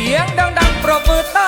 สียงดังๆปรบมือต้อน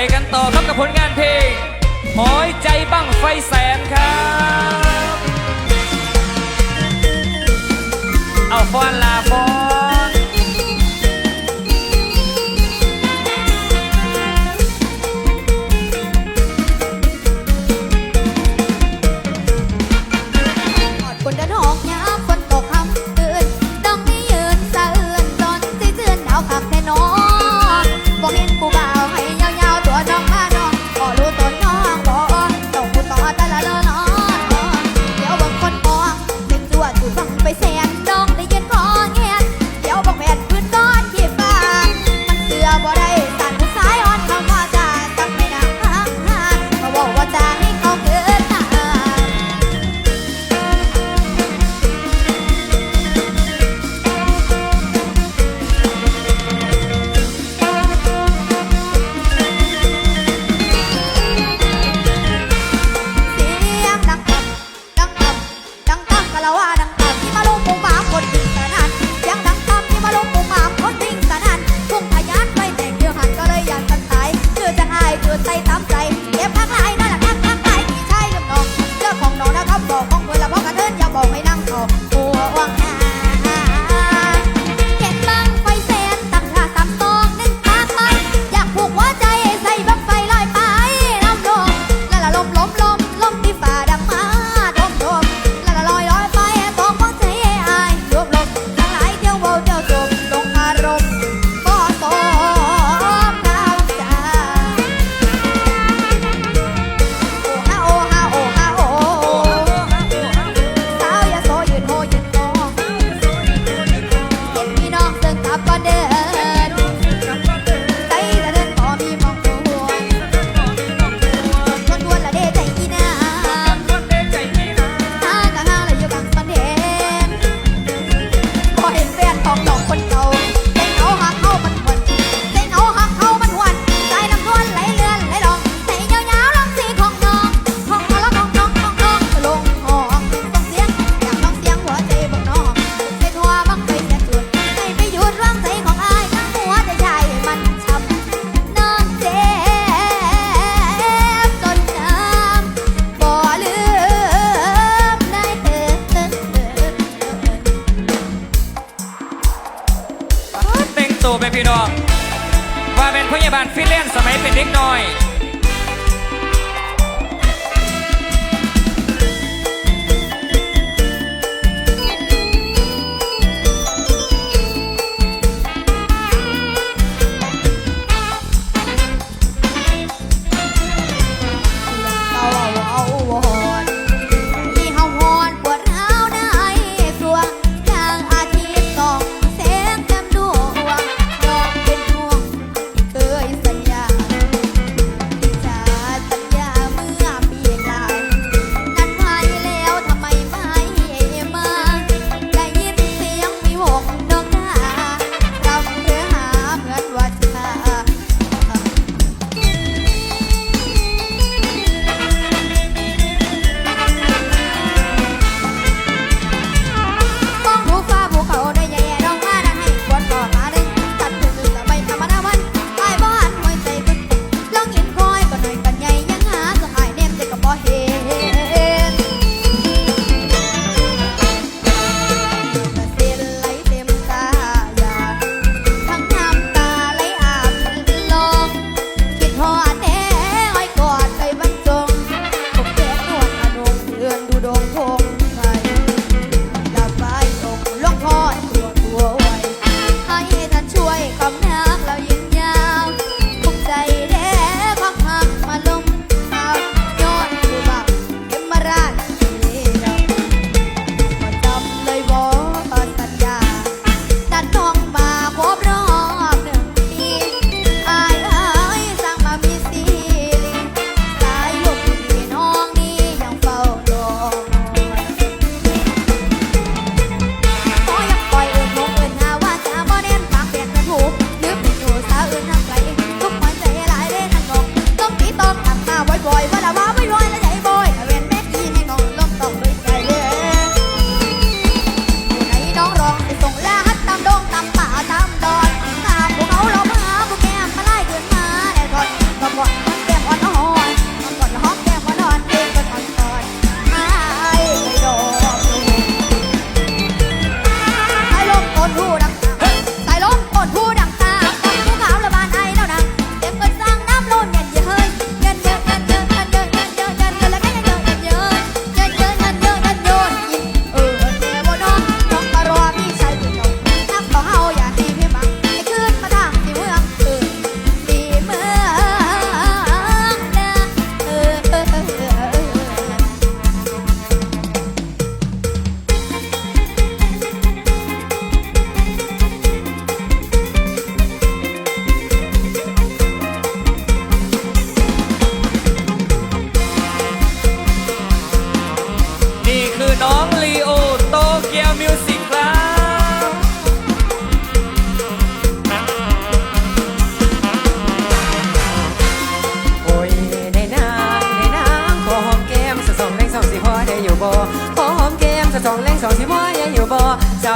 ไปกันต่อครับกับผลงานเพลงหอยใจบ้างไฟแสนครับ เอาฟอนลาฟอน พี่น้อง ว่าเป็นพยาบาลฟิลเลนสมัยเป็นเด็กน้อย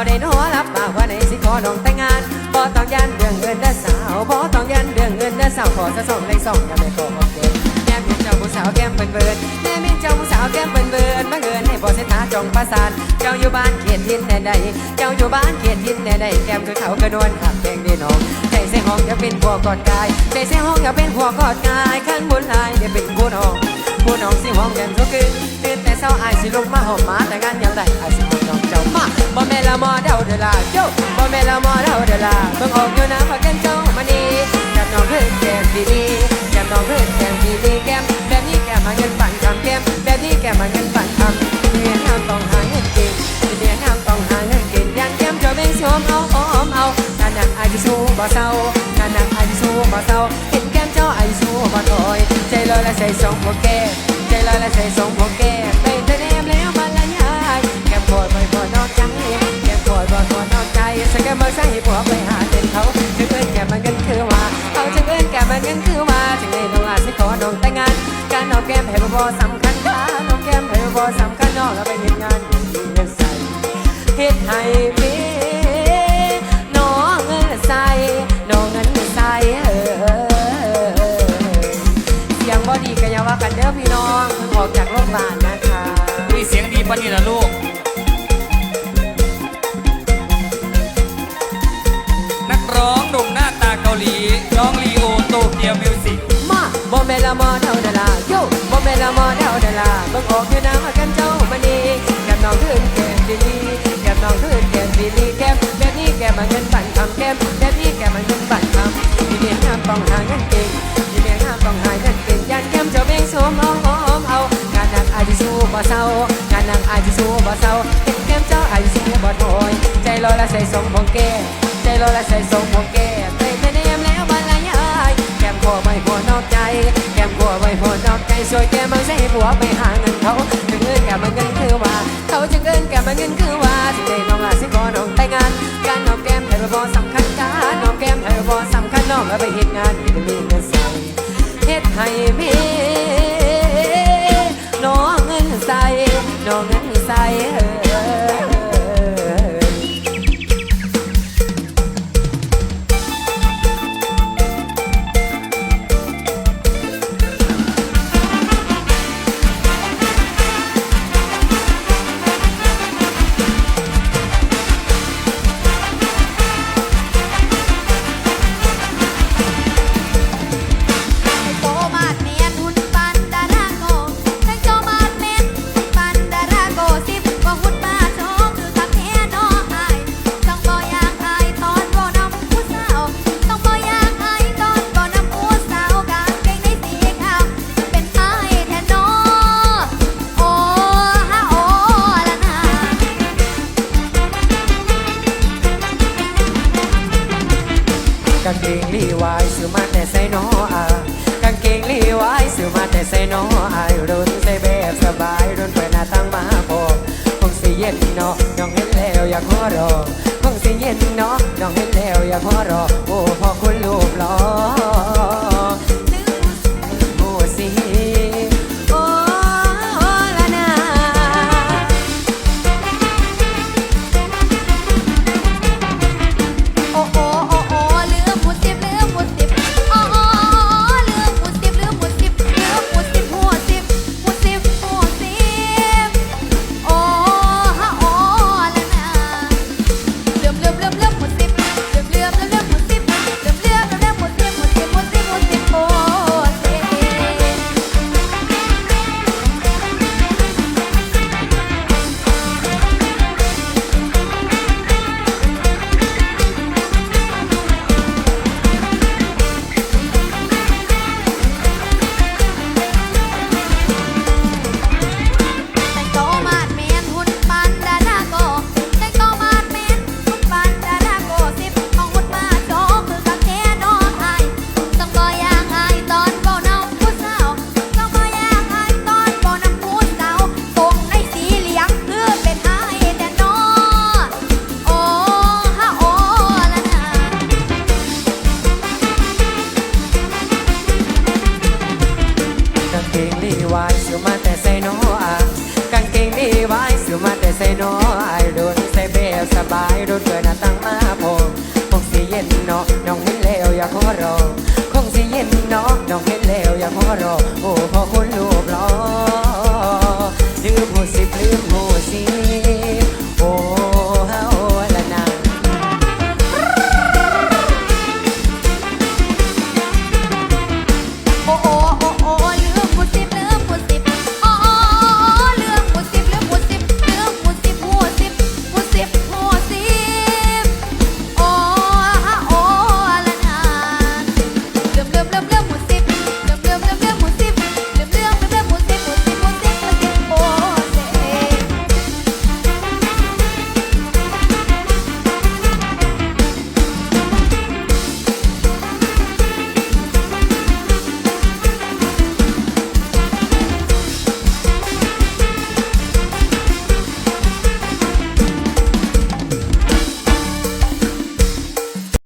ได้หัวรับปากว่าในสิขอน้องแต่งงานบ่ต้องยันเรื่องเงินเด้อสาวบ่ต้องยันเรื่องเงินเด้อสาวขอจะส่งเล่งสองอย่าไม่ขอโอเคแก้มเจ้าผู้สาวแก้มเปิ้นเบินแม่เมีเจ้าผู้สาวแก้มเปิ้นเบินมาเงินให้บ่เสถาจงประสานเจ้าอยู่บ้านเขียนทินแดนใดเจ้าอยู่บ้านเขียนทินแดนใดแก้มคือเขากระนวลขับแกงดีน้องใจเสียห้องอยาเป็นผัวกอดกายใจเสียห้องอยาเป็นผัวกอดกายข้างบนลายเดี๋ยวเป็นผู้น้อง ผู้น้องสิห้องกันทุกคืนตื่นแต่เช้าอายสิลุกมาหอมมาแต่งานยังได้อายสิห้องน้องเจ้ามาบ่แม่นละมอเดาเดอลาโยบ่แม่นละมอเดาเดอลาเบิ่งออกอยู่นะพากันเจ้ามานี่แก้มน้องเพิ่ นแก้มดีดีแก้มน้อยแก้มเจ้าเบ่งชมเอาหมเอางานหนักแก้มเจ้าอายสิสู้บ่ถอยใจลอยและใส่สองหัวแกใจลอยและใส่ทรงผมแกไปเธอแนมแล้วมันละยายแก้มปวดไปปวดนอกใจแก้มปวดปวดปวดนอกใจสักแก้มมาใส่ผัวไปหาเดินเขาถึงเอิ้นแก้มมันกันคือว่าเขาถึงเอิ้นแก้มมันกันคือว่าถึงได้น้องอาจสิขอน้องแต่งงาน การนองแก้มให้บ่สำคัญค่ะน้องแก้มให้บ่สำคัญน้องแล้วไปเฮ็ดงานเงินใส่เฮ็ดให้ เด้อพี่น้องเพิ่งออกจากโรงพยาบาลนะคะมีเสียงดีปะนี่นะลูก นักร้องหนุ่มหน้าตาเกาหลี น้องลีโอโตเกียวมิวสิกมาบอมเมลามอเดาเดลาโยบอมเมลามอเดาเดลาเบิ่งออกอยู่นะ ใจทรงผมแก้ไปไปเนมแล้วบรรยายแก้มขอไม่หัวนอกใจ แก้มขอไม่หัวนอกใจช่วยแก้มมาใส่ผัวไปหาเงินเขาถึงเงินแก้มมันเงินคือว่า เขาจึงเงินแก้มมันเงินคือว่าสิได้น้องอาสิขอน้องแต่งงาน การน้องแก้มให้บ่สำคัญการน้องแก้มให้บ่สำคัญน้องแล้วไปเฮ็ดงานที่มีเงินใส่เฮ็ดให้มีน้องเงินใส่น้องเงินใส่เออ ใส่น้ออายรุ่นใส่แบบสบายรุ่นเปิดหน้าตั้งมาพบคงสิเย็นเนาะน้องเห็นแล้วอยากหัวรอคงสิเย็นเนาะน้องเห็นแล้วอยากหัวรอโอ้พอคุณลูบหล่อ แล้วสบายรถเบื่หน้าตา